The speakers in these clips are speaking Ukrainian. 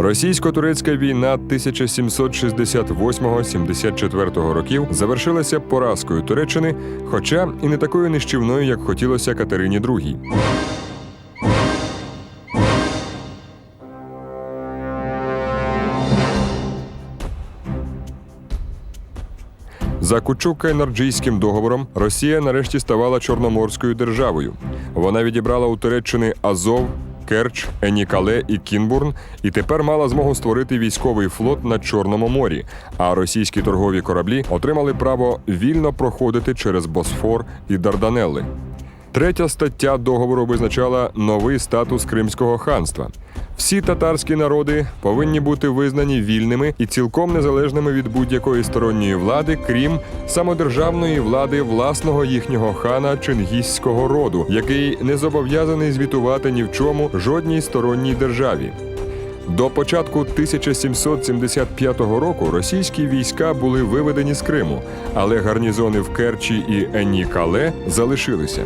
Російсько-турецька війна 1768-74 років завершилася поразкою Туреччини, хоча і не такою нищівною, як хотілося Катерині II. За Кучук-Енерджійським договором Росія нарешті ставала чорноморською державою. Вона відібрала у Туреччини Азов, Керч, Енікале і Кінбурн, і тепер мала змогу створити військовий флот на Чорному морі. А російські торгові кораблі отримали право вільно проходити через Босфор і Дарданелли. Третя стаття договору визначала новий статус Кримського ханства. Всі татарські народи повинні бути визнані вільними і цілком незалежними від будь-якої сторонньої влади, крім самодержавної влади власного їхнього хана чингізького роду, який не зобов'язаний звітувати ні в чому жодній сторонній державі. До початку 1775 року російські війська були виведені з Криму, але гарнізони в Керчі і Енікале залишилися.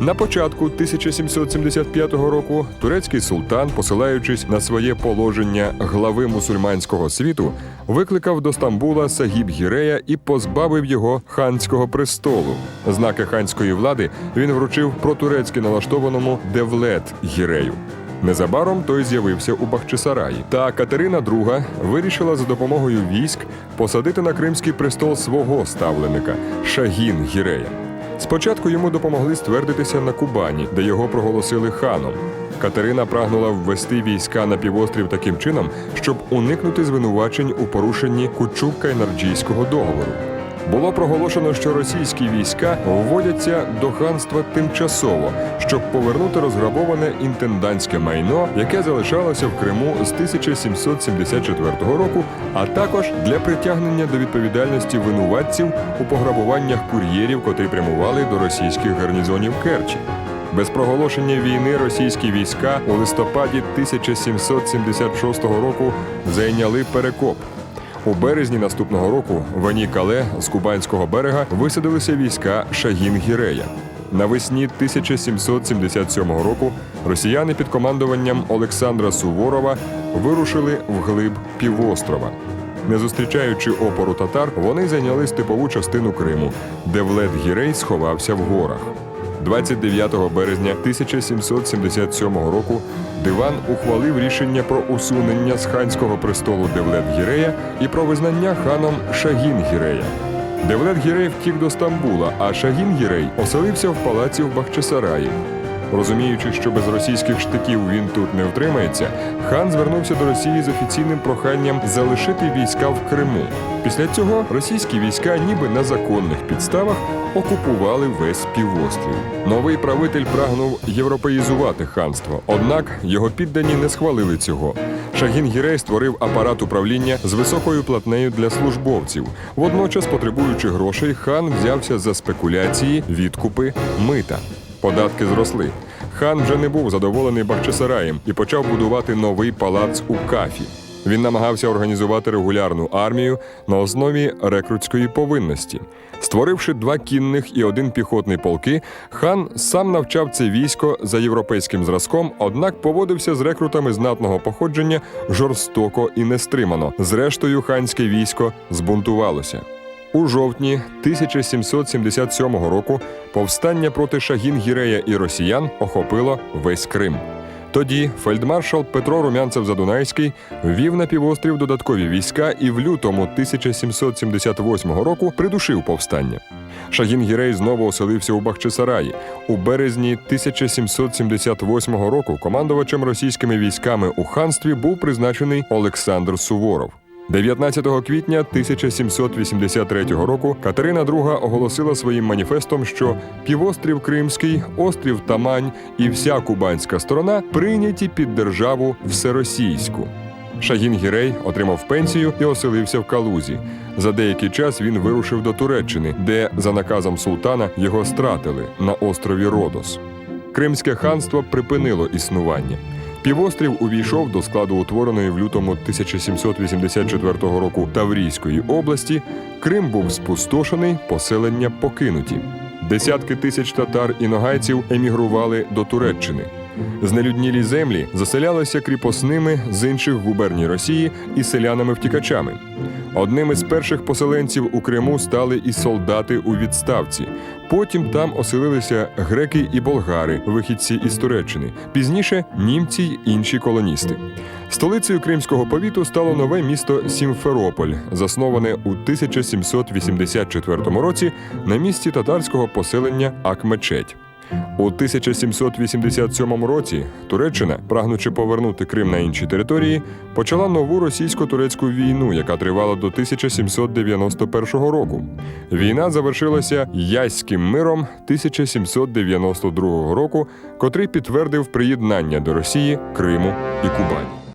На початку 1775 року турецький султан, посилаючись на своє положення глави мусульманського світу, викликав до Стамбула Сагіб Гірея і позбавив його ханського престолу. Знаки ханської влади він вручив протурецьки налаштованому Девлет Гірею. Незабаром той з'явився у Бахчисараї. Та Катерина II вирішила за допомогою військ посадити на кримський престол свого ставленика Шагін Гірея. Спочатку йому допомогли ствердитися на Кубані, де його проголосили ханом. Катерина прагнула ввести війська на півострів таким чином, щоб уникнути звинувачень у порушенні Кучук-Кайнарджійського договору. Було проголошено, що російські війська вводяться до ханства тимчасово, щоб повернути розграбоване інтендантське майно, яке залишалося в Криму з 1774 року, а також для притягнення до відповідальності винуватців у пограбуваннях кур'єрів, котрі прямували до російських гарнізонів Керчі. Без проголошення війни російські війська у листопаді 1776 року зайняли Перекоп. У березні наступного року в Анікале з Кубанського берега висадилися війська Шагін Гірея. Навесні 1777 року росіяни під командуванням Олександра Суворова вирушили вглиб півострова. Не зустрічаючи опору татар, вони зайняли степову частину Криму, де Влет Гірей сховався в горах. 29 березня 1777 року диван ухвалив рішення про усунення з ханського престолу Девлет Гірея і про визнання ханом Шагін Гірея. Девлет Гірей втік до Стамбула, а Шагін Гірей оселився в палаці в Бахчисараї. Розуміючи, що без російських штиків він тут не втримається, хан звернувся до Росії з офіційним проханням залишити війська в Криму. Після цього російські війська, ніби на законних підставах, окупували весь півострів. Новий правитель прагнув європеїзувати ханство, однак його піддані не схвалили цього. Шагін Гірей створив апарат управління з високою платнею для службовців. Водночас, потребуючи грошей, хан взявся за спекуляції, відкупи, мита. Податки зросли. Хан вже не був задоволений Бахчисараєм і почав будувати новий палац у Кафі. Він намагався організувати регулярну армію на основі рекрутської повинності. Створивши два кінних і один піхотний полки, хан сам навчав це військо за європейським зразком, однак поводився з рекрутами знатного походження жорстоко і нестримано. Зрештою, ханське військо збунтувалося. У жовтні 1777 року повстання проти Шагін Гірея і росіян охопило весь Крим. Тоді фельдмаршал Петро Румянцев Задунайський ввів на півострів додаткові війська і в лютому 1778 року придушив повстання. Шагін Гірей знову оселився у Бахчисараї. У березні 1778 року командувачем російськими військами у ханстві був призначений Олександр Суворов. 19 квітня 1783 року Катерина II оголосила своїм маніфестом, що півострів Кримський, острів Тамань і вся кубанська сторона прийняті під державу всеросійську. Шагін Гірей отримав пенсію і оселився в Калузі. За деякий час він вирушив до Туреччини, де за наказом султана його стратили на острові Родос. Кримське ханство припинило існування. Півострів увійшов до складу утвореної в лютому 1784 року Таврійської області. Крим був спустошений, поселення покинуті. Десятки тисяч татар і ногайців емігрували до Туреччини. Знелюднілі землі заселялися кріпосними з інших губерній Росії і селянами-втікачами. Одним із перших поселенців у Криму стали і солдати у відставці. Потім там оселилися греки і болгари, вихідці із Туреччини, пізніше німці й інші колоністи. Столицею кримського повіту стало нове місто Сімферополь, засноване у 1784 році на місці татарського поселення Акмечеть. У 1787 році Туреччина, прагнучи повернути Крим на інші території, почала нову російсько-турецьку війну, яка тривала до 1791 року. Війна завершилася Яським миром 1792 року, котрий підтвердив приєднання до Росії Криму і Кубані.